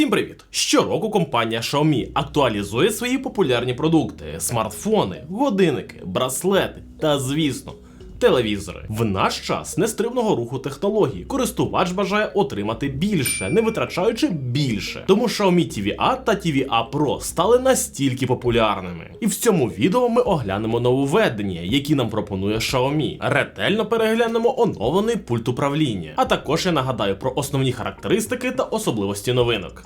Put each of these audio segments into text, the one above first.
Всім привіт! Щороку компанія Xiaomi актуалізує свої популярні продукти: смартфони, годинники, браслети та, звісно, телевізори. В наш час нестримного руху технологій користувач бажає отримати більше, не витрачаючи більше. Тому Xiaomi TVA та TVA Pro стали настільки популярними. І в цьому відео ми оглянемо нововведення, які нам пропонує Xiaomi. Ретельно переглянемо оновлений пульт управління. А також я нагадаю про основні характеристики та особливості новинок.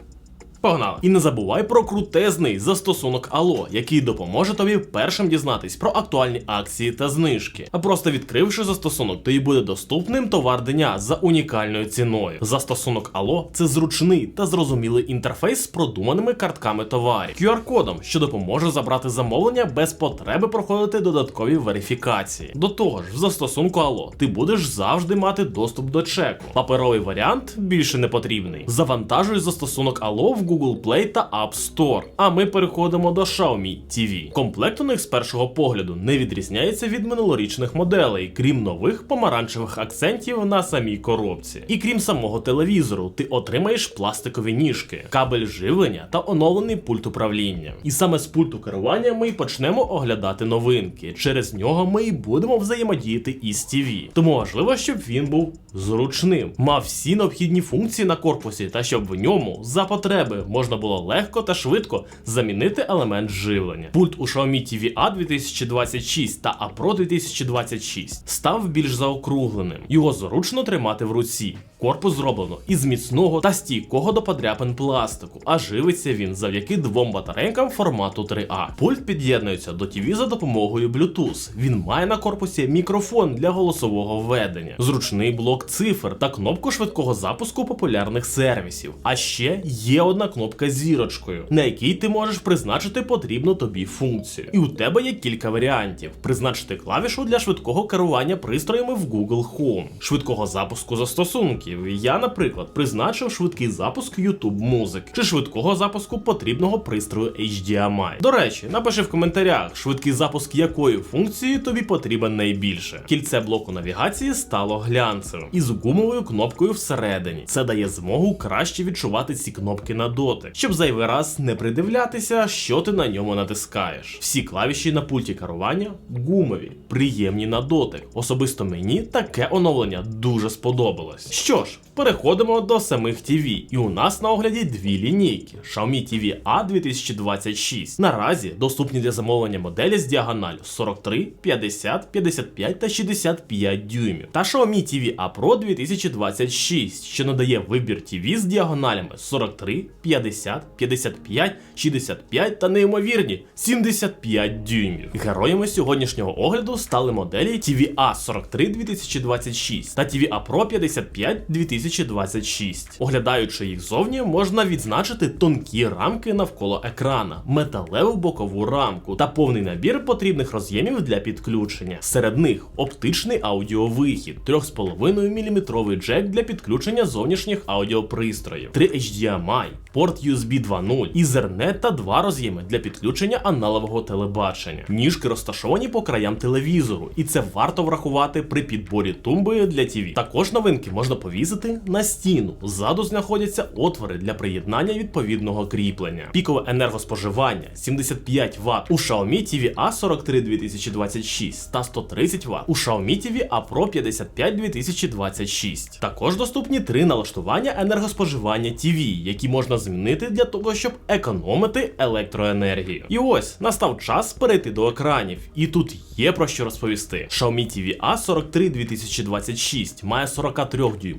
Погнали! І не забувай про крутезний застосунок Allo, який допоможе тобі першим дізнатись про актуальні акції та знижки. А просто відкривши застосунок, тобі буде доступним товар дня за унікальною ціною. Застосунок Allo – це зручний та зрозумілий інтерфейс з продуманими картками товарів, QR-кодом, що допоможе забрати замовлення без потреби проходити додаткові верифікації. До того ж, в застосунку Allo ти будеш завжди мати доступ до чеку. Паперовий варіант більше не потрібний. Завантажуй застосунок Allo в Google Play та App Store. А ми переходимо до Xiaomi TV. Комплект у них з першого погляду не відрізняється від минулорічних моделей, крім нових помаранчевих акцентів на самій коробці. І крім самого телевізору, ти отримаєш пластикові ніжки, кабель живлення та оновлений пульт управління. І саме з пульту керування ми й почнемо оглядати новинки. Через нього ми й будемо взаємодіяти із TV. Тому важливо, щоб він був зручним, мав всі необхідні функції на корпусі, та щоб в ньому за потреби можна було легко та швидко замінити елемент живлення. Пульт у Xiaomi TV A 2026 та A Pro 2026 став більш заокругленим. Його зручно тримати в руці. Корпус зроблено із міцного та стійкого до подряпин пластику, а живиться він завдяки двом батарейкам формату 3А. Пульт під'єднується до TV за допомогою Bluetooth. Він має на корпусі мікрофон для голосового введення, зручний блок цифр та кнопку швидкого запуску популярних сервісів. А ще є одна кнопка зірочкою, на якій ти можеш призначити потрібну тобі функцію. І у тебе є кілька варіантів: призначити клавішу для швидкого керування пристроями в Google Home, швидкого запуску застосунків. Я, наприклад, призначив швидкий запуск YouTube музики чи швидкого запуску потрібного пристрою HDMI. До речі, напиши в коментарях, швидкий запуск якої функції тобі потрібен найбільше. Кільце блоку навігації стало глянцевим із гумовою кнопкою всередині. Це дає змогу краще відчувати ці кнопки на дотик, щоб зайвий раз не придивлятися, що ти на ньому натискаєш. Всі клавіші на пульті керування гумові, приємні на дотик. Особисто мені таке оновлення дуже сподобалось. Що ж, переходимо до самих TV. І у нас на огляді дві лінійки: Xiaomi TV A 2026. Наразі доступні для замовлення моделі з діагоналю 43, 50, 55 та 65 дюймів. Та Xiaomi TV A Pro 2026, що надає вибір TV з діагоналями 43, 50, 55, 65 та неймовірні 75 дюймів. Героями сьогоднішнього огляду стали моделі TV A 43 2026 та TV A Pro 55 2026. Оглядаючи їх зовні, можна відзначити тонкі рамки навколо екрана, металеву бокову рамку та повний набір потрібних роз'ємів для підключення. Серед них оптичний аудіовихід, 3,5 мм джек для підключення зовнішніх аудіопристроїв, 3 HDMI, порт USB 2.0, Ethernet та два роз'єми для підключення аналогового телебачення. Ніжки розташовані по краям телевізору, і це варто врахувати при підборі тумби для TV. Також новинки можна повісити на стіну. Ззаду знаходяться отвори для приєднання відповідного кріплення. Пікове енергоспоживання 75 Вт у Xiaomi TV A 43 2026 та 130 Вт у Xiaomi TV A Pro 55 2026. Також доступні три налаштування енергоспоживання TV, які можна змінити для того, щоб економити електроенергію. І ось настав час перейти до екранів. І тут є про що розповісти. Xiaomi TV A 43 2026 має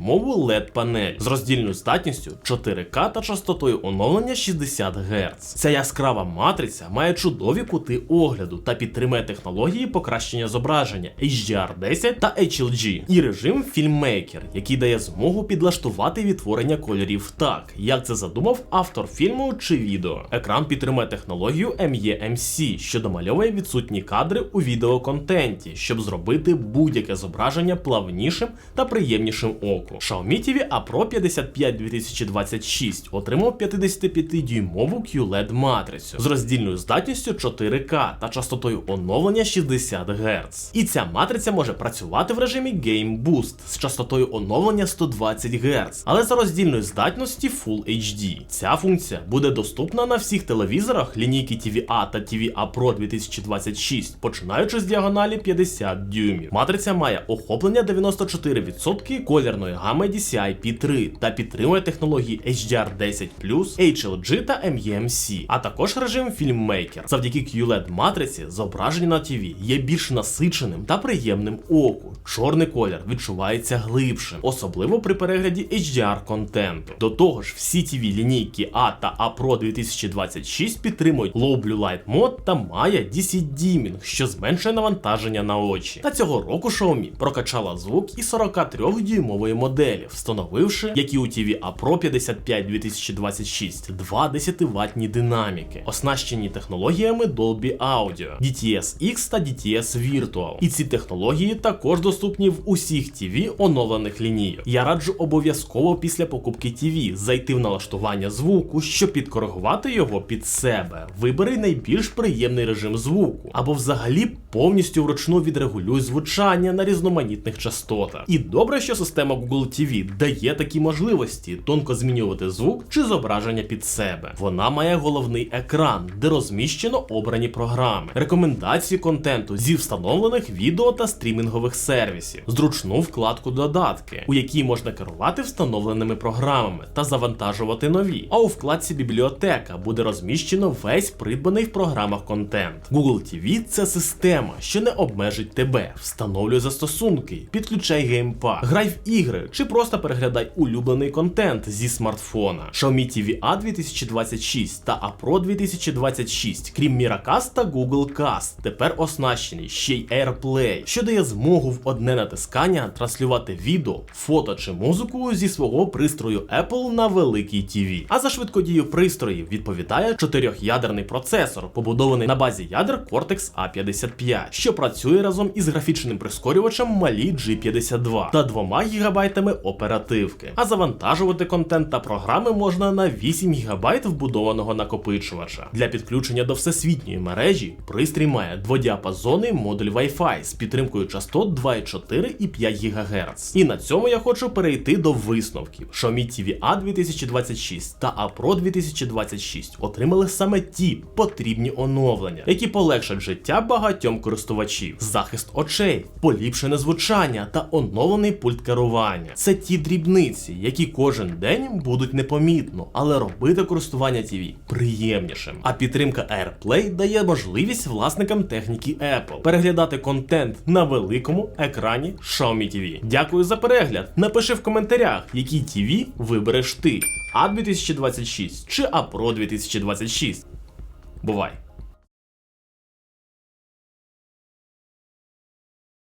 43-дюймову LED панель з роздільною здатністю 4К та частотою оновлення 60 Гц. Ця яскрава матриця має чудові кути огляду та підтримує технології покращення зображення HDR10 та HLG і режим FilmMaker, який дає змогу підлаштувати відтворення кольорів так, як це задумав автор фільму чи відео. Екран підтримує технологію MEMC, що домальовує відсутні кадри у відеоконтенті, щоб зробити будь-яке зображення плавнішим та приємнішим оку. Xiaomi TV A Pro 55 2026 отримав 55-дюймову QLED матрицю з роздільною здатністю 4К та частотою оновлення 60 Гц. І ця матриця може працювати в режимі Game Boost з частотою оновлення 120 Гц, але за роздільної здатності Full HD. Ця функція буде доступна на всіх телевізорах лінійки TVA та TVA Pro 2026, починаючи з діагоналі 50 дюймів. Матриця має охоплення 94% колірної гами DCI-P3 та підтримує технології HDR10+, HLG та MEMC, а також режим FilmMaker. Завдяки QLED матриці зображення на TV є більш насиченим та приємним оку. Чорний колір відчувається глибшим, особливо при перегляді HDR контенту. До того ж, всі TV лінійки A та A Pro 2026 підтримують Low Blue Light Mode та має DC Dimming, що зменшує навантаження на очі. Та цього року Xiaomi прокачала звук і 43-дюймової моделі, встановивши, як і у TV A Pro 55 2026, два 10-ваттні динаміки, оснащені технологіями Dolby Audio, DTS-X та DTS Virtual. І ці технології також доступні в усіх TV оновлених лінійок. Я раджу обов'язково після покупки TV зайти в налаштування звуку, щоб підкоригувати його під себе. Вибери найбільш приємний режим звуку, або взагалі повністю вручну відрегулюй звучання на різноманітних частотах. І добре, що система Google TV дає такі можливості тонко змінювати звук чи зображення під себе. Вона має головний екран, де розміщено обрані програми, рекомендації контенту зі встановлених відео та стрімінгових сервісів, зручну вкладку додатки, у якій можна керувати встановленими програмами та завантажувати нові. А у вкладці бібліотека буде розміщено весь придбаний в програмах контент. Google TV це система, що не обмежить тебе. Встановлюй застосунки, підключай геймпад, грай в ігри чи просто переглядай улюблений контент зі смартфона. Xiaomi TV A 2026 та A Pro 2026, крім Miracast та Google Cast, тепер оснащені ще й AirPlay, що дає змогу в одне натискання транслювати відео, фото чи музику зі свого пристрою Apple на великий TV. А за швидкодію пристроїв відповідає чотирьохядерний процесор, побудований на базі ядер Cortex A55, що працює разом із графічним прискорювачем Mali G52 та 2 ГБ оперативки. А завантажувати контент та програми можна на 8 ГБ вбудованого накопичувача. Для підключення до всесвітньої мережі пристрій має дводіапазонний модуль Wi-Fi з підтримкою частот 2,4 і 5 ГГц. І на цьому я хочу перейти до висновків. Xiaomi TV A 2026 та A Pro 2026 отримали саме ті потрібні оновлення, які полегшать життя багатьом користувачів, захист очей, поліпшене звучання та оновлений пульт керування. Це ті дрібниці, які кожен день будуть непомітно, але робити користування TV приємнішим. А підтримка AirPlay дає можливість власникам техніки Apple переглядати контент на великому екрані Xiaomi TV. Дякую за перегляд. Напиши в коментарях, який TV вибереш ти. А 2026 чи А Pro 2026. Бувай!